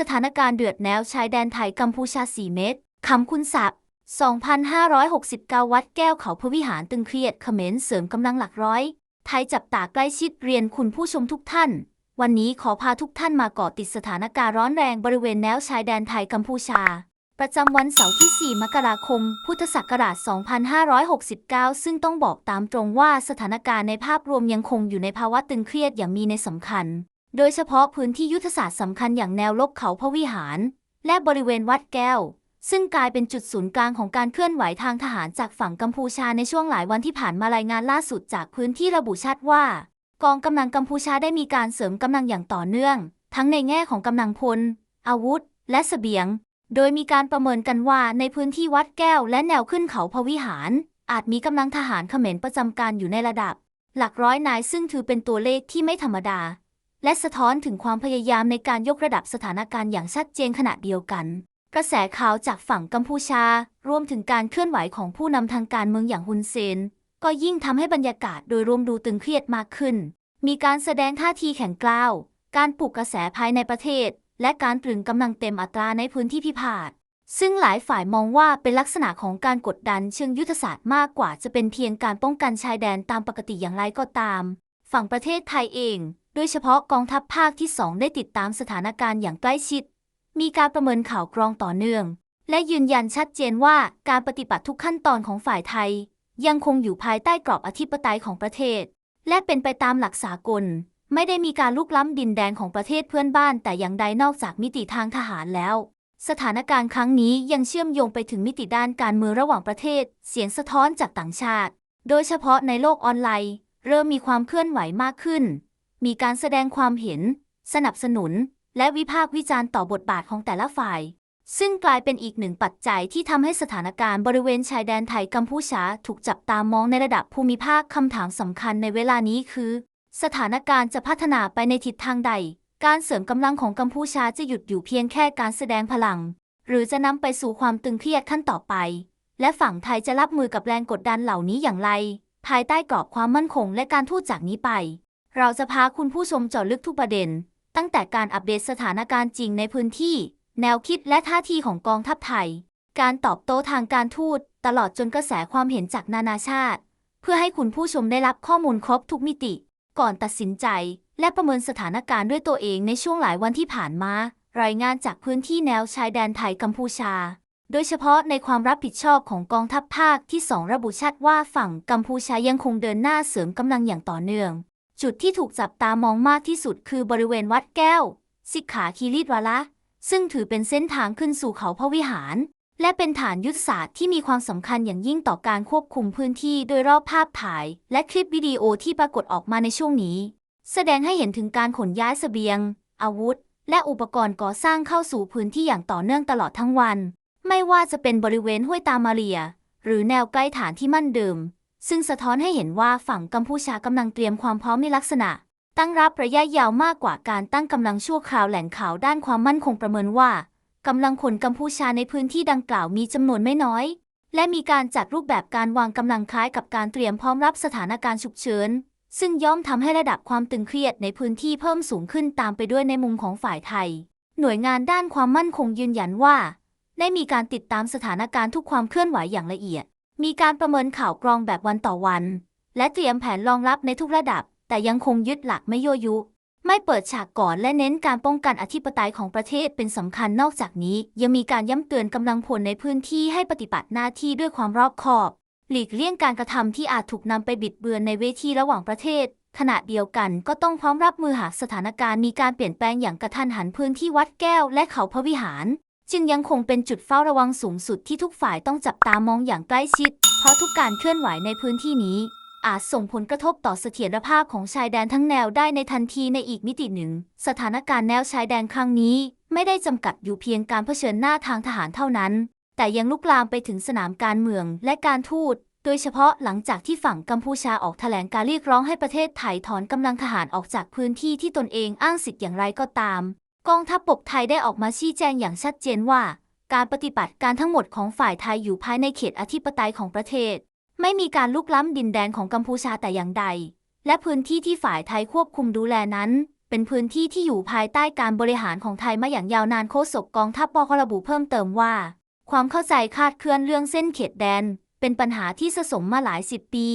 สถานการณ์เดือดแนวชายแดนไทยกัมพูชา 4 เมตรคำคุณศัพท์2,569 วัดแก้วเขาพระวิหารตึงเครียดเขมรเสริมกำลังหลักร้อย ไทยจับตาใกล้ชิดเรียนคุณผู้ชมทุกท่าน วันนี้ขอพาทุกท่านมาเกาะติดสถานการณ์ร้อนแรงบริเวณแนวชายแดนไทยกัมพูชา ประจำวันเสาร์ที่ 4 มกราคม พุทธศักราช 2569 ซึ่งต้องบอกตามตรงว่าสถานการณ์ในภาพรวมยังคงอยู่ในภาวะตึงเครียดอย่างมีในสำคัญ โดยเฉพาะพื้นที่ยุทธศาสตร์สำคัญอย่างแนวลบเขาพระวิหาร และบริเวณวัดแก้ว ซึ่งกลายเป็นจุดศูนย์กลางของการเคลื่อนไหวทางทหารจากฝั่งกัมพูชาในช่วงหลายวันที่ผ่านมารายงานล่าสุดจากพื้นที่ระบุชัดว่า กองกำลังกัมพูชาได้มีการเสริมกำลังอย่างต่อเนื่อง ทั้งในแง่ของกำลังพล อาวุธ และเสบียง โดยมีการประเมินกันว่าในพื้นที่วัดแก้ว และแนวขึ้นเขาพระวิหาร อาจมีกำลังทหารเขมรประจำการอยู่ในระดับ หลักร้อยนายซึ่งถือเป็นตัวเลขที่ไม่ธรรมดา และสะท้อนถึงความพยายามในการยกระดับสถานการณ์อย่างชัดเจนขณะเดียวกัน กระแสข่าวจากฝั่งกัมพูชา รวมถึงการเคลื่อนไหวของผู้นำทางการเมืองอย่างฮุนเซน ก็ยิ่งทำให้บรรยากาศโดยรวมดูตึงเครียดมากขึ้น มีการแสดงท่าทีแข็งกร้าว การปลุกกระแสภายในประเทศ และการตรึงกำลังเต็มอัตราในพื้นที่พิพาทซึ่งหลายฝ่ายมองว่าเป็นลักษณะของการกดดันเชิงยุทธศาสตร์มากกว่าจะเป็นเพียงการป้องกันชายแดนตามปกติอย่างไรก็ตาม ฝั่งประเทศไทยเอง โดยเฉพาะกองทัพภาคที่ 2 ได้ติดตามสถานการณ์อย่างใกล้ชิด มีการประเมินข่าวกรองต่อเนื่อง และยืนยันชัดเจนว่าการปฏิบัติทุกขั้นตอนของฝ่ายไทย ยังคงอยู่ภายใต้กรอบอธิปไตยของประเทศ และเป็นไปตามหลักสากล ไม่ได้มีการลุกล้ำดินแดนของประเทศเพื่อนบ้าน แต่อย่างใดนอกจากมิติทางทหารแล้วสถานการณ์ครั้งนี้ยังเชื่อมโยงไปถึงมิติด้านการเมืองระหว่างประเทศ เสียงสะท้อนจากต่างชาติ โดยเฉพาะในโลกออนไลน์ เริ่มมีความเคลื่อนไหวมากขึ้น มีการแสดงความเห็น สนับสนุน และวิพากษ์วิจารณ์ต่อบทบาทของแต่ละฝ่าย ซึ่งกลายเป็นอีกหนึ่งปัจจัยที่ทำให้สถานการณ์บริเวณชายแดนไทยกัมพูชาถูกจับตามองในระดับภูมิภาคคำถามสำคัญในเวลานี้คือ สถานการณ์จะพัฒนาไปในทิศทางใด การเสริมกำลังของกัมพูชาจะหยุดอยู่เพียงแค่การแสดงพลัง หรือจะนำไปสู่ความตึงเครียดขั้นต่อไป และฝั่งไทยจะรับมือกับแรงกดดันเหล่านี้อย่างไร ภายใต้กรอบความมั่นคงและการทูตจากนี้ไป เราจะพาคุณผู้ชมเจาะลึกทุกประเด็น ตั้งแต่การอัปเดตสถานการณ์จริงในพื้นที่ แนวคิดและท่าทีของกองทัพไทย การตอบโต้ทางการทูตตลอดจนกระแสความเห็นจากนานาชาติ เพื่อให้คุณผู้ชมได้รับข้อมูลครบทุกมิติ ก่อนตัดสินใจ และประเมินสถานการณ์ด้วยตัวเองในช่วงหลายวันที่ผ่านมา รายงานจากพื้นที่แนวชายแดนไทยกัมพูชา โดยเฉพาะในความรับผิดชอบของกองทัพภาคที่ 2 ระบุชัดว่าฝั่งกัมพูชายังคงเดินหน้าเสริมกำลังอย่างต่อเนื่อง จุดที่ถูกจับตามองมากที่สุดคือบริเวณวัดแก้ว สิกขาคีรีดวาละซึ่งถือเป็นเส้นทางขึ้นสู่เขาพระวิหาร และเป็นฐานยุทธศาสตร์ที่มีความสำคัญอย่างยิ่งต่อการควบคุมพื้นที่โดยรอบภาพถ่าย และคลิปวิดีโอที่ปรากฏออกมาในช่วงนี้ แสดงให้เห็นถึงการขนย้ายเสบียง อาวุธ และอุปกรณ์ก่อสร้างเข้าสู่พื้นที่อย่างต่อเนื่องตลอดทั้งวัน ไม่ว่าจะเป็นบริเวณห้วยตามาเรีย หรือแนวใกล้ฐานที่มั่นเดิม ซึ่งสะท้อนให้เห็นว่าฝั่งกัมพูชากำลังเตรียมความพร้อมในลักษณะ ตั้งรับระยะยาวมากกว่าการตั้งกำลังชั่วคราวแหล่งข่าวด้านความมั่นคงประเมินว่ากำลังคนกัมพูชาในพื้นที่ดังกล่าวมีจำนวนไม่น้อย และมีการจัดรูปแบบการวางกำลังคล้ายกับการเตรียมพร้อมรับสถานการณ์ฉุกเฉินซึ่งย่อมทำให้ระดับความตึงเครียดในพื้นที่เพิ่มสูงขึ้นตามไปด้วยในมุมของฝ่ายไทย หน่วยงานด้านความมั่นคงยืนยันว่า ได้มีการติดตามสถานการณ์ทุกความเคลื่อนไหวอย่างละเอียด มีการประเมินข่าวกรองแบบวันต่อวัน และเตรียมแผนรองรับในทุกระดับ แต่ยังคงยึดหลักไม่ยั่วยุ ไม่เปิดฉากก่อนและเน้นการป้องกันอธิปไตยของประเทศเป็นสำคัญนอกจากนี้ ยังมีการย้ำเตือนกำลังพลในพื้นที่ให้ปฏิบัติหน้าที่ด้วยความรอบคอบ หลีกเลี่ยงการกระทำที่อาจถูกนำไปบิดเบือนในเวทีระหว่างประเทศขณะเดียวกันก็ต้องพร้อมรับมือหากสถานการณ์มีการเปลี่ยนแปลงอย่างกระทันหันพื้นที่วัดแก้วและเขาพระวิหาร จึงยังคงเป็นจุดเฝ้าระวังสูงสุดที่ทุกฝ่ายต้องจับตามองอย่างใกล้ชิด เพราะทุกการเคลื่อนไหวในพื้นที่นี้ อาจส่งผลกระทบต่อเสถียรภาพของชายแดนทั้งแนวได้ในทันทีในอีกมิติหนึ่ง สถานการณ์แนวชายแดนครั้งนี้ ไม่ได้จำกัดอยู่เพียงการเผชิญหน้าทางทหารเท่านั้น แต่ยังลุกลามไปถึงสนามการเมืองและการทูตโดยเฉพาะหลังจากที่ฝั่งกัมพูชาออกแถลงการเรียกร้องให้ประเทศไทยถอนกำลังทหารออกจากพื้นที่ที่ตนเองอ้างสิทธิ์อย่างไรก็ตาม กองทัพบกไทยได้ออกมาชี้แจงอย่างชัดเจนว่า การปฏิบัติการทั้งหมดของฝ่ายไทยอยู่ภายในเขตอธิปไตยของประเทศ ไม่มีการลุกล้ำดินแดนของกัมพูชาแต่อย่างใด และพื้นที่ที่ฝ่ายไทยควบคุมดูแลนั้น เป็นพื้นที่ที่อยู่ภายใต้การบริหารของไทยมาอย่างยาวนานโฆษกกองทัพบกระบุเพิ่มเติมว่า ความเข้าใจคาดเคลื่อนเรื่องเส้นเขตแดน เป็นปัญหาที่สะสมมาหลายสิบปี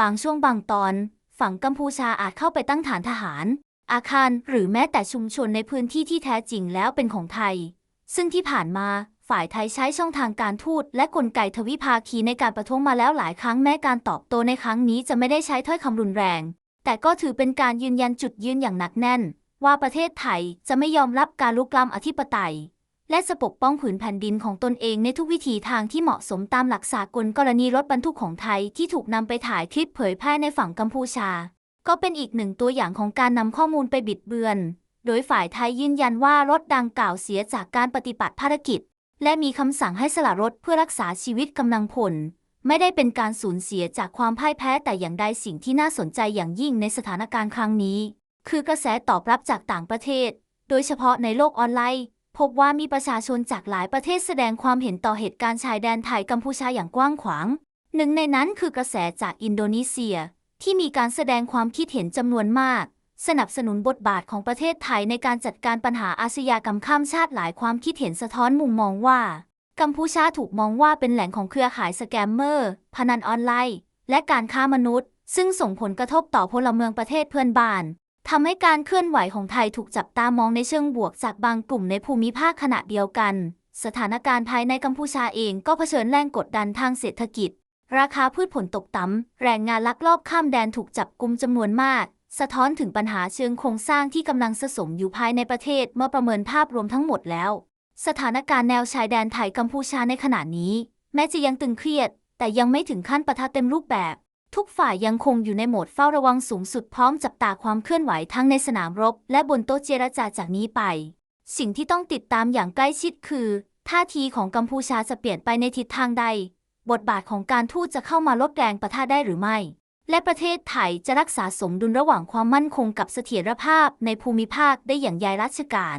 บางช่วงบางตอน ฝั่งกัมพูชาอาจเข้าไปตั้งฐานทหาร อาคาร หรือแม้แต่ชุมชนในพื้นที่ที่แท้จริงแล้วเป็นของไทย ซึ่งที่ผ่านมาฝ่ายไทยใช้ช่องทางการทูตและกลไกทวิภาคีในการประท้วงมาแล้วหลายครั้งแม้การตอบโต้ในครั้งนี้จะไม่ได้ใช้ถ้อยคำรุนแรง แต่ก็ถือเป็นการยืนยันจุดยืนอย่างหนักแน่น ว่าประเทศไทยจะไม่ยอมรับการลุกล้ำอธิปไตย และจะปกป้องผืนแผ่นดินของตนเองในทุกวิถีทางที่เหมาะสมตามหลักสากลกรณีรถบรรทุกของไทยที่ถูกนำไปถ่ายคลิปเผยแพร่ในฝั่งกัมพูชา ก็เป็นอีกหนึ่งตัวอย่างของการนำข้อมูลไปบิดเบือน โดยฝ่ายไทยยืนยันว่ารถดังกล่าวเสียจากการปฏิบัติภารกิจ และมีคำสั่งให้สละรถเพื่อรักษาชีวิตกำลังพล ไม่ได้เป็นการสูญเสียจากความพ่ายแพ้แต่อย่างใดสิ่งที่น่าสนใจอย่างยิ่งในสถานการณ์ครั้งนี้ คือกระแสตอบรับจากต่างประเทศ โดยเฉพาะในโลกออนไลน์ พบว่ามีประชาชนจากหลายประเทศแสดงความเห็นต่อเหตุการณ์ชายแดนไทยกัมพูชาอย่างกว้างขวาง หนึ่งในนั้นคือกระแสจากอินโดนีเซีย ที่มีการแสดงความคิดเห็นจำนวนมาก สนับสนุนบทบาทของประเทศไทยในการจัดการปัญหาอาชญากรรมข้ามชาติหลายความคิดเห็นสะท้อนมุมมองว่า กัมพูชาถูกมองว่าเป็นแหล่งของเครือข่ายสแกมเมอร์ พนันออนไลน์ และการค้ามนุษย์ ซึ่งส่งผลกระทบต่อพลเมืองประเทศเพื่อนบ้านทำให้การเคลื่อนไหวของไทยถูกจับตามองในเชิงบวกจากบางกลุ่มในภูมิภาคขณะเดียวกัน สถานการณ์ภายในกัมพูชาเองก็เผชิญแรงกดดันทางเศรษฐกิจ ราคาพืชผลตกต่ำ แรงงานลักลอบข้ามแดนถูกจับกุมจำนวนมาก สะท้อนถึงปัญหาเชิงโครงสร้างที่กำลังสะสมอยู่ภายในประเทศเมื่อประเมินภาพรวมทั้งหมดแล้ว สถานการณ์แนวชายแดนไทยกัมพูชาในขณะนี้ แม้จะยังตึงเครียด แต่ยังไม่ถึงขั้นปะทะเต็มรูปแบบ ทุกฝ่ายยังคงอยู่ในโหมดเฝ้าระวังสูงสุดพร้อมจับตาความเคลื่อนไหวทั้งในสนามรบ และบนโต๊ะเจรจาจากนี้ไป สิ่งที่ต้องติดตามอย่างใกล้ชิดคือ ท่าทีของกัมพูชาจะเปลี่ยนไปในทิศทางใด บทบาทของการทูตจะเข้ามาลดแรงประทะได้หรือไม่ และประเทศไทยจะรักษาสมดุลระหว่างความมั่นคงกับเสถียรภาพในภูมิภาคได้อย่างยายราชการ